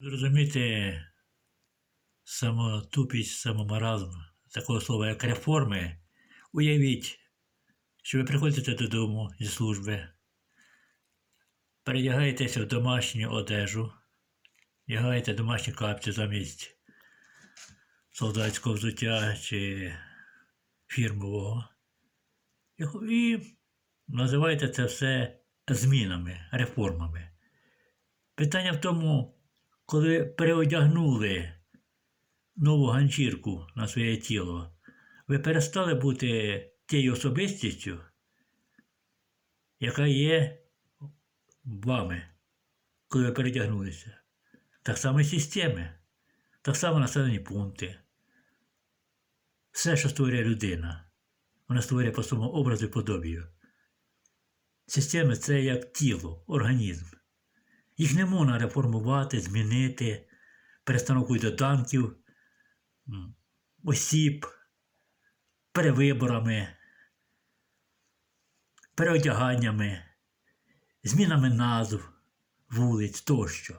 Зрозуміти самотупість, самомаразм такого слова, як реформи, уявіть, що ви приходите додому зі служби, передягаєтеся в домашню одежу, вдягаєте домашні капці замість солдатського взуття чи фірмового. І називаєте це все змінами, реформами. Питання в тому, коли переодягнули нову ганчірку на своє тіло, ви перестали бути тією особистістю, яка є вами, коли ви передягнулися. Так само і системи, так само населені пункти. Все, що створює людина, вона створює по своєму образу і подобію. Системи це як тіло, організм. Їх не можна реформувати, змінити перестановкою доданків, м, осіб, перевиборами, переодяганнями, змінами назв, вулиць тощо.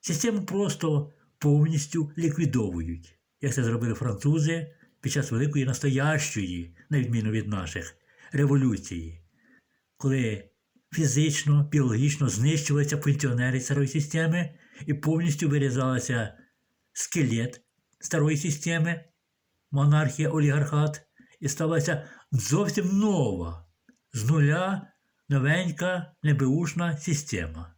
Систему просто повністю ліквідовують, як це зробили французи під час великої настоящої, на відміну від наших, революції, коли фізично, біологічно знищувалися функціонери старої системи і повністю вирізалася скелет старої системи, монархія, олігархат, і сталася зовсім нова, з нуля новенька небеушна система.